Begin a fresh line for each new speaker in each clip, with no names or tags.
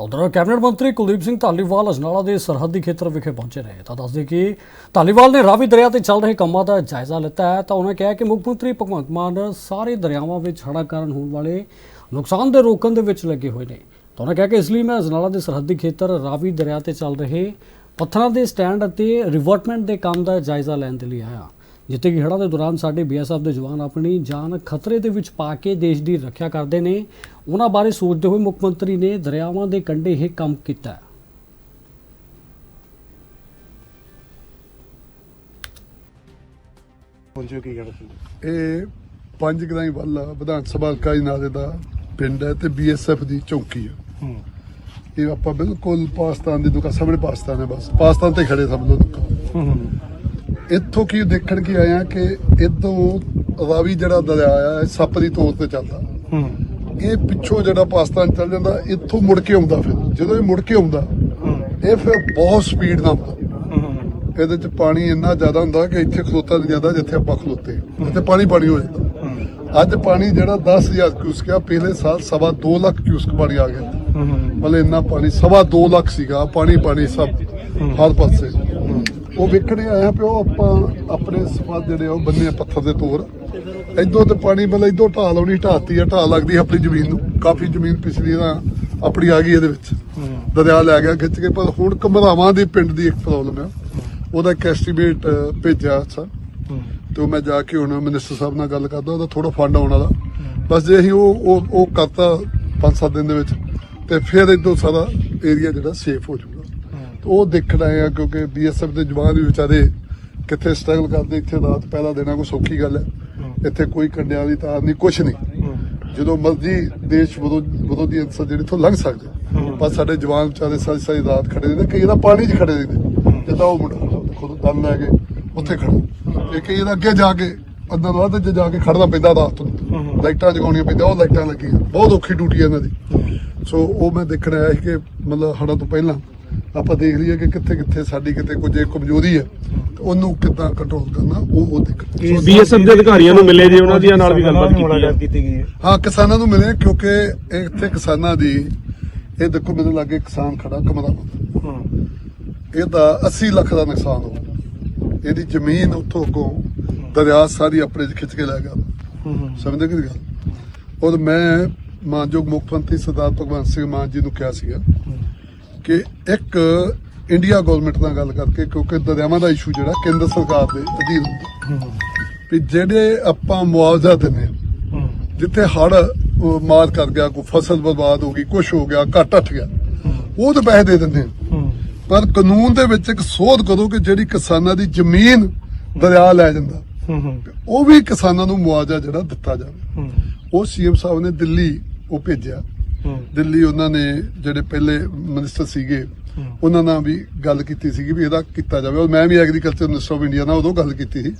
ਉਧਰ ਕੈਬਨਿਟ ਮੰਤਰੀ ਕੁਲਦੀਪ ਸਿੰਘ ਧਾਲੀਵਾਲ ਅਜਨਾਲਾ ਦੇ ਸਰਹੱਦੀ ਖੇਤਰ ਵਿਖੇ ਪਹੁੰਚੇ ਰਹੇ। ਤਾਂ ਦੱਸਦੇ ਕਿ ਧਾਲੀਵਾਲ ਨੇ ਰਾਵੀ ਦਰਿਆ ਤੇ ਚੱਲ ਰਹੇ ਕੰਮਾਂ ਦਾ ਜਾਇਜ਼ਾ ਲਿੱਤਾ ਹੈ ਤਾਂ ਉਹਨਾਂ ਕਿਹਾ ਕਿ ਮੁੱਖ ਮੰਤਰੀ ਭਗਵੰਤ ਮਾਨ ਸਾਰੇ ਦਰਿਆਵਾਂ ਵਿੱਚ ਹੜ੍ਹਾਂ ਕਾਰਨ ਹੋਣ ਵਾਲੇ ਨੁਕਸਾਨ ਦੇ ਰੋਕਣ ਦੇ ਵਿੱਚ ਲੱਗੇ ਹੋਏ ਨੇ। ਤਾਂ ਉਹਨਾਂ ਕਿਹਾ ਕਿ ਇਸ ਲਈ ਮੈਂ ਅਜਨਾਲਾ ਦੇ ਸਰਹੱਦੀ ਖੇਤਰ ਰਾਵੀ ਦਰਿਆ ਤੇ ਚੱਲ ਰਹੇ ਪੱਥਰਾਂ ਦੇ ਸਟੈਂਡ ਅਤੇ ਰਿਵਰਟਮੈਂਟ ਦੇ ਕੰਮ ਦਾ ਜਾਇਜ਼ਾ ਲੈਣ ਦੇ ਲਈ ਆਇਆ। ਜਿੱਥੇ ਕਿ ਹੜ੍ਹਾਂ ਦੇ ਦੌਰਾਨ ਸਾਡੇ ਬੀਐਸਐਫ ਦੇ ਜਵਾਨ ਆਪਣੀ ਜਾਨ ਖਤਰੇ ਦੇ ਵਿੱਚ ਪਾ ਕੇ ਦੇਸ਼ ਦੀ ਰੱਖਿਆ ਕਰਦੇ ਨੇ। ਉਹਨਾਂ ਬਾਰੇ ਸੋਚਦੇ ਹੋਏ ਮੁੱਖ ਮੰਤਰੀ ਨੇ ਦਰਿਆਵਾਂ ਦੇ ਕੰਢੇ ਇਹ ਕੰਮ ਕੀਤਾ।
ਪਹੁੰਚੋ ਕੀ
ਇਹ ਪੰਜ ਗਰਾਈ ਵਾਲਾ ਵਿਧਾਨ ਸਭਾ ਹਲਕਾ ਦਾ ਪਿੰਡ ਹੈ ਤੇ ਬੀਐਸਐਫ ਦੀ ਚੌਕੀ ਹੈ
ਹੂੰ।
ਇਹ ਆਪਾਂ ਬਿਲਕੁਲ ਪਾਕਿਸਤਾਨ ਦੀ ਦੁਕਾਨ ਸਾਹਮਣੇ ਪਾਕਿਸਤਾਨ ਹੈ ਬਸ। ਪਾਕਿਸਤਾਨ ਤੇ ਖੜੇ ਸਭ ਲੋਕ
ਹੂੰ।
ਇੱਥੋਂ ਕੀ ਦੇਖਣ ਕੀ ਆਇਆ ਕਿ ਇਦੋਂ ਰਾਵੀ ਜਿਹੜਾ ਦਰਿਆ ਆ ਇਹ ਸੱਪ ਦੀ ਤੋਰ ਤੇ ਚੱਲਦਾ।
ਹੂੰ।
ਇਹ ਪਿੱਛੋਂ ਜਿਹੜਾ ਪਾਕਿਸਤਾਨ ਚੱਲ ਜਾਂਦਾ ਇੱਥੋਂ ਮੁੜ ਕੇ ਆਉਂਦਾ ਫਿਰ। ਜਦੋਂ ਇਹ ਮੁੜ ਕੇ ਆਉਂਦਾ ਇਹ ਫਿਰ ਬਹੁਤ ਸਪੀਡ ਨਾਲ ਆਉਂਦਾ ਇਹਦੇ ਚ ਪਾਣੀ ਇੰਨਾ ਜ਼ਿਆਦਾ ਹੁੰਦਾ ਕਿ ਇੱਥੇ ਖਲੋਤਾ ਨਹੀਂ ਜਾਂਦਾ ਜਿੱਥੇ ਆਪਾਂ ਖਲੋਤੇ। ਇੱਥੇ ਪਾਣੀ ਪਾਣੀ ਹੋ ਜਾਂਦਾ। ਅੱਜ ਪਾਣੀ ਜਿਹੜਾ 10000 ਕਿਊਸਕ ਆ ਪਿਛਲੇ ਸਾਲ ਸਵਾ 2 ਲੱਖ ਕਿਊਸਕ ਪਾਣੀ ਆ ਗਿਆ। ਮਤਲਬ ਇੰਨਾ ਪਾਣੀ ਸਵਾ 2 ਲੱਖ ਸੀਗਾ। ਪਾਣੀ ਪਾਣੀ ਸਭ ਹਰ ਪਾਸੇ। ਉਹ ਵੇਖਣੇ ਆਇਆ ਪਿਓ, ਆਪਾਂ ਆਪਣੇ ਸਪਾਦ ਜਿਹੜੇ ਆ ਉਹ ਬੰਨੇ ਆ ਪੱਥਰ ਦੇ ਤੋਰ। ਇਦੋਂ ਤੇ ਪਾਣੀ ਮਤਲਬ ਇਦੋਂ ਢਾਲ ਆਉਣੀ ਢਾਤੀ ਆ ਢਾਲ ਲੱਗਦੀ ਆਪਣੀ ਜ਼ਮੀਨ ਨੂੰ। ਕਾਫੀ ਜ਼ਮੀਨ ਪਿਛਲੀ ਦਾ ਆਪਣੀ ਆ ਗਈ ਇਹਦੇ ਵਿੱਚ। ਦਰਿਆ ਲੈ ਗਿਆ, ਖਿੱਚ ਕੇ, ਪਰ ਹੁਣ ਕਮਰਾਵਾਂ ਦੇ ਪਿੰਡ ਦੀ ਇੱਕ ਪ੍ਰੋਬਲਮ ਆ। ਉਹਦਾ ਇੱਕ ਐਸਟੀਮੇਟ ਭੇਜਿਆ ਸਰ ਤੇ ਉਹ ਮੈਂ ਜਾ ਕੇ ਹੁਣ ਮਿਨਿਸਟਰ ਸਾਹਿਬ ਨਾਲ ਗੱਲ ਕਰਦਾ, ਉਹਦਾ ਥੋੜਾ ਫੰਡ ਆਉਣ ਵਾਲਾ। ਬਸ ਜੇ ਅਸੀਂ ਉਹ ਉਹ ਕਰਤਾ 5-7 ਦਿਨ ਦੇ ਵਿੱਚ, ਤੇ ਫਿਰ ਇਦੋਂ ਸਾਰਾ ਏਰੀਆ ਜਿਹੜਾ ਸੇਫ ਹੋ ਜਾਊਗਾ। ਉਹ ਦੇਖਣ ਆ ਕਿਉਂਕਿ ਬੀਐਸਐਫ ਦੇ ਜਵਾਨ ਵੀ ਵਿਚਾਰੇ ਕਿੱਥੇ ਸਟਰਗਲ ਕਰਦੇ ਇੱਥੇ ਰਾਤ ਪਹਿਲਾ ਦੇਣਾ ਕੋਈ ਸੌਖੀ ਗੱਲ ਹੈ। ਇੱਥੇ ਕੋਈ ਕੰਡਿਆਂ ਦੀ ਤਾਰ ਨਹੀਂ ਕੁਛ ਨਹੀਂ। ਜਦੋਂ ਮਰਜ਼ੀ ਦੇਸ਼ ਵਿਰੋ- ਵਿਰੋਧੀ ਅੰਸਰ ਜਿਹੜੇ ਤੋਂ ਲੰਘ ਸਕਦੇ ਪਰ ਸਾਡੇ ਜਵਾਨ ਵਿਚਾਰੇ ਸਾਰੀ ਸਾਰੀ ਰਾਤ ਖੜੇ ਨੇ ਕਈ ਤਾਂ ਪਾਣੀ 'ਚ ਖੜੇ ਨੇ ਜਿੱਦਾਂ ਉਹ ਮੁੰਡਾ ਖੁਦ ਦਮ ਲੈ ਕੇ ਉੱਥੇ ਖੜਾ। ਤੇ ਕਈ ਤਾਂ ਅੱਗੇ ਜਾ ਕੇ ਅੰਦਰ ਵੱਧ ਚ ਜਾ ਕੇ ਖੜਨਾ ਪੈਂਦਾ ਰਾਤ ਨੂੰ। ਲਾਈਟਾਂ ਜਗਾਉਣੀਆਂ ਪੈਂਦੀਆਂ ਉਹ ਲਾਈਟਾਂ ਲੱਗੀਆਂ। ਬਹੁਤ ਔਖੀ ਡਿਊਟੀ ਹੈ ਇਹਨਾਂ ਦੀ। ਸੋ ਉਹ ਮੈਂ ਦੇਖਣ ਆਇਆ ਸੀ ਕਿ ਮਤਲਬ ਹੜਾਂ ਤੋਂ ਪਹਿਲਾਂ ਆਪਾਂ ਦੇਖ ਲਈਏ ਕਿ ਕਿੱਥੇ ਕਿੱਥੇ ਸਾਡੀ ਕਿਤੇ ਜੇ ਕਮਜ਼ੋਰੀ ਹੈ ਤੇ ਉਹਨੂੰ ਕਿੱਦਾਂ ਕੰਟਰੋਲ ਕਰਨਾ ਉਹ ਉਹ ਦੇਖਣਾ
ਬੀਐਸਐਫ ਦੇ ਅਧਿਕਾਰੀਆਂ ਨੂੰ ਮਿਲੇ ਜੀ ਉਹਨਾਂ ਦੀਆਂ ਨਾਲ ਵੀ ਗੱਲਬਾਤ ਕੀਤੀ
ਗਈ ਹੈ।
ਹਾਂ ਕਿਸਾਨਾਂ ਨੂੰ ਮਿਲੇ ਕਿਉਂਕਿ ਇੱਥੇ ਕਿਸਾਨਾਂ ਦੀ ਇਹ ਦੇਖੋ ਮੇਰੇ ਲਾਗੇ ਕਿਸਾਨ ਖੜਾ ਕਮਰਾ ਇਹਦਾ 80 ਲੱਖ ਦਾ ਨੁਕਸਾਨ ਹੋ ਗਿਆ। ਇਹਦੀ ਜ਼ਮੀਨ ਉੱਥੋਂ ਅੱਗੋਂ ਦਰਿਆ ਸਾਰੀ ਆਪਣੇ 'ਚ ਖਿੱਚ ਕੇ ਲੈ ਗਿਆ। ਸਮਝਦੇ ਕਿ ਗੱਲ? ਉਹ ਮੈਂ ਮਾਨਯੋਗ ਮੁੱਖ ਮੰਤਰੀ ਸਰਦਾਰ ਭਗਵੰਤ ਸਿੰਘ ਮਾਨ ਜੀ ਨੂੰ ਕਿਹਾ ਸੀਗਾ ਕਿ ਇੱਕ ਇੰਡੀਆ ਗਵਰਨਮੈਂਟ ਨਾਲ ਗੱਲ ਕਰਕੇ ਕਿਉਂਕਿ ਦਰਿਆਵਾਂ ਦਾ ਇਸ਼ੂ ਜਿਹੜਾ ਕੇਂਦਰ ਸਰਕਾਰ ਦੇ ਅਧੀਨ ਵੀ ਜਿਹੜੇ ਆਪਾਂ ਮੁਆਵਜ਼ਾ ਦਿੰਦੇ ਜਿੱਥੇ ਹੜ ਮਾਰ ਕਰ ਗਿਆ ਕੋਈ ਫਸਲ ਬਰਬਾਦ ਹੋ ਗਈ ਕੁਝ ਹੋ ਗਿਆ ਘੱਟ ਅੱਠ ਗਿਆ ਉਹ ਤਾਂ ਪੈਸੇ ਦੇ ਦਿੰਦੇ ਪਰ ਕਾਨੂੰਨ ਦੇ ਵਿੱਚ ਇੱਕ ਸੋਧ ਕਰੋ ਕਿ ਜਿਹੜੀ ਕਿਸਾਨਾਂ ਦੀ ਜ਼ਮੀਨ ਦਰਿਆ ਲੈ ਜਾਂਦਾ ਉਹ ਵੀ ਕਿਸਾਨਾਂ ਨੂੰ ਮੁਆਵਜ਼ਾ ਜਿਹੜਾ ਦਿੱਤਾ ਜਾਵੇ। ਉਹ ਸੀਐਮ ਸਾਹਿਬ ਨੇ ਦਿੱਲੀ ਉਹ ਭੇਜਿਆ। ਦਿੱਲੀ ਉਹਨਾਂ ਨੇ ਜਿਹੜੇ ਪਹਿਲੇ ਮਿਨਿਸਟਰ ਸੀਗੇ, ਉਹਨਾਂ ਨਾਲ ਵੀ ਗੱਲ ਕੀਤੀ ਸੀਗੀ ਵੀ ਇਹਦਾ ਕੀਤਾ ਜਾਵੇ। ਔਰ ਮੈਂ ਵੀ ਐਗਰੀਕਲਚਰ ਮਿਨਿਸਟਰ ਆਫ ਇੰਡੀਆ ਨਾਲ ਉਦੋਂ ਗੱਲ ਕੀਤੀ ਸੀ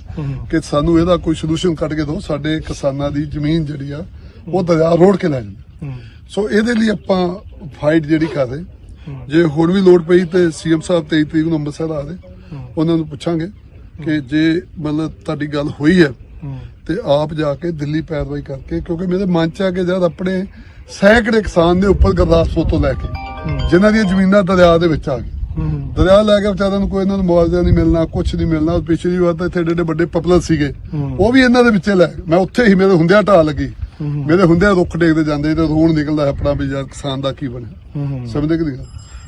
ਕਿ ਸਾਨੂੰ ਇਹਦਾ ਕੋਈ ਸੋਲੂਸ਼ਨ ਕੱਢ ਕੇ ਦਿਓ, ਸਾਡੇ ਕਿਸਾਨਾਂ ਦੀ ਜ਼ਮੀਨ ਜਿਹੜੀ ਆ, ਉਹ ਦਰਿਆ ਰੋੜ ਕੇ ਲੈ ਜਾਂਦੇ। ਸੋ ਇਹਦੇ ਲਈ ਆਪਾਂ ਫਾਈਟ ਜਿਹੜੀ ਕਰ ਰਹੇ। ਜੇ ਹੁਣ ਵੀ ਲੋੜ ਪਈ ਤੇ ਸੀਐਮ ਸਾਹਿਬ 23 ਤਰੀਕ ਨੂੰ ਅੰਮ੍ਰਿਤਸਰ ਆ ਦੇ ਉਹਨਾਂ ਨੂੰ ਪੁੱਛਾਂਗੇ ਕਿ ਜੇ ਮਤਲਬ ਤੁਹਾਡੀ ਗੱਲ ਹੋਈ ਹੈ ਤੇ ਆਪ ਜਾ ਕੇ ਦਿੱਲੀ ਪੈਰਵਾਈ ਕਰਕੇ, ਕਿਉਂਕਿ ਮੇਰੇ ਮਨ ਚ ਆ ਕੇ ਜਦ ਆਪਣੇ ਸੈਂਕੜੇ ਕਿਸਾਨ ਦੇ ਉੱਪਰ ਗੁਰਦਾਸਪੁਰ ਤੋਂ ਲੈ ਕੇ, ਜਿਨ੍ਹਾਂ ਦੀਆਂ ਜ਼ਮੀਨਾਂ ਦਰਿਆ ਦੇ ਵਿੱਚ ਆ ਗਈ ਦਰਿਆ ਲੈ ਕੇ ਵਿਚਾਰਿਆਂ ਨੂੰ ਕੋਈ ਇਹਨਾਂ ਨੂੰ ਮੁਆਵਜ਼ਾ ਨਹੀਂ ਮਿਲਣਾ ਕੁਝ ਨਹੀਂ ਮਿਲਣਾ। ਪਿਛਲੀ ਵਾਰ ਤਾਂ ਇੱਥੇ ਏਡੇ ਵੱਡੇ ਪਪਲਰ ਸੀਗੇ। ਉਹ ਵੀ ਇਹਨਾਂ ਦੇ ਵਿੱਚੇ ਲੈ ਮੈਂ ਉੱਥੇ ਹੀ ਮੇਰੇ ਹੁੰਦਿਆਂ ਢਾਹ ਲੱਗੀ। ਮੇਰੇ ਹੁੰਦਿਆਂ ਰੁੱਖ ਡੇਗਦੇ ਜਾਂਦੇ ਤੇ ਰੋਣ ਨਿਕਲਦਾ ਆਪਣਾ ਵੀ ਯਾਰ ਕਿਸਾਨ ਦਾ ਕੀ ਬਣਿਆ। ਸਮਝਦੇ ਕਿ ਨਹੀਂ?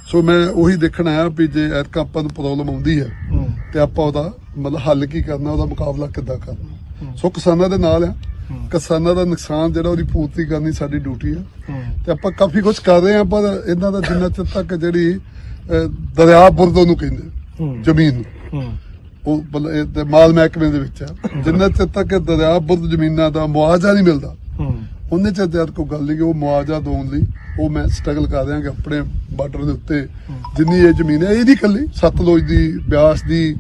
ਸੋ ਮੈਂ ਉਹੀ ਦੇਖਣ ਆਇਆ ਵੀ ਜੇ ਐਤਕਾਂ ਆਪਾਂ ਨੂੰ ਪ੍ਰੋਬਲਮ ਆਉਂਦੀ ਹੈ, ਤੇ ਆਪਾਂ ਉਹਦਾ ਮਤਲਬ ਹੱਲ ਕੀ ਕਰਨਾ, ਉਹਦਾ ਮੁਕਾਬਲਾ ਕਿੱਦਾਂ ਕਰਨਾ? ਸੋ ਕਿਸਾਨਾਂ ਦੇ ਨਾਲ ਆ। ਕਿਸਾਨਾਂ ਦਾ ਨੁਕਸਾਨ ਜਿਹੜਾ ਉਹਦੀ ਪੂਰਤੀ ਕਰਨੀ ਸਾਡੀ ਡਿਊਟੀ ਆ। ਤੇ ਆਪਾਂ ਕਾਫੀ ਕੁਝ ਕਰ ਰਹੇ ਆ ਪਰ ਇਹਨਾਂ ਦਾ ਜਿੰਨਾ ਚਿਰ ਤੱਕ ਜਿਹੜੀ ਦਰਿਆ ਬੁਰਦ ਉਹਨੂੰ ਕਹਿੰਦੇ ਜ਼ਮੀਨ ਨੂੰ। ਉਹ ਤੇ ਮਾਲ ਮਹਿਕਮੇ ਦੇ ਵਿੱਚ ਆ। ਜਿੰਨਾ ਚਿਰ ਤੱਕ ਦਰਿਆ ਬੁਰਦ ਜ਼ਮੀਨਾਂ ਦਾ ਮੁਆਵਜ਼ਾ ਨਹੀਂ ਮਿਲਦਾ ਉਹਨੇ ਚ ਜਦ ਕੋਈ ਗੱਲ ਨਹੀਂ ਕਿ ਉਹ ਮੁਆਵਜ਼ਾ ਦੇਣ ਲਈ ਉਹ ਮੈਂ ਸਟਰਗਲ ਕਰ ਰਿਹਾ ਕਿ ਆਪਣੇ ਬਾਰਡਰ ਦੇ ਉੱਤੇ ਜਿੰਨੀ ਇਹ ਜ਼ਮੀਨ ਹੈ ਇਹ ਨਹੀਂ ਕੱਲੀ ਸਤਲੁਜ ਦੀ ਬਿਆਸ ਦੀ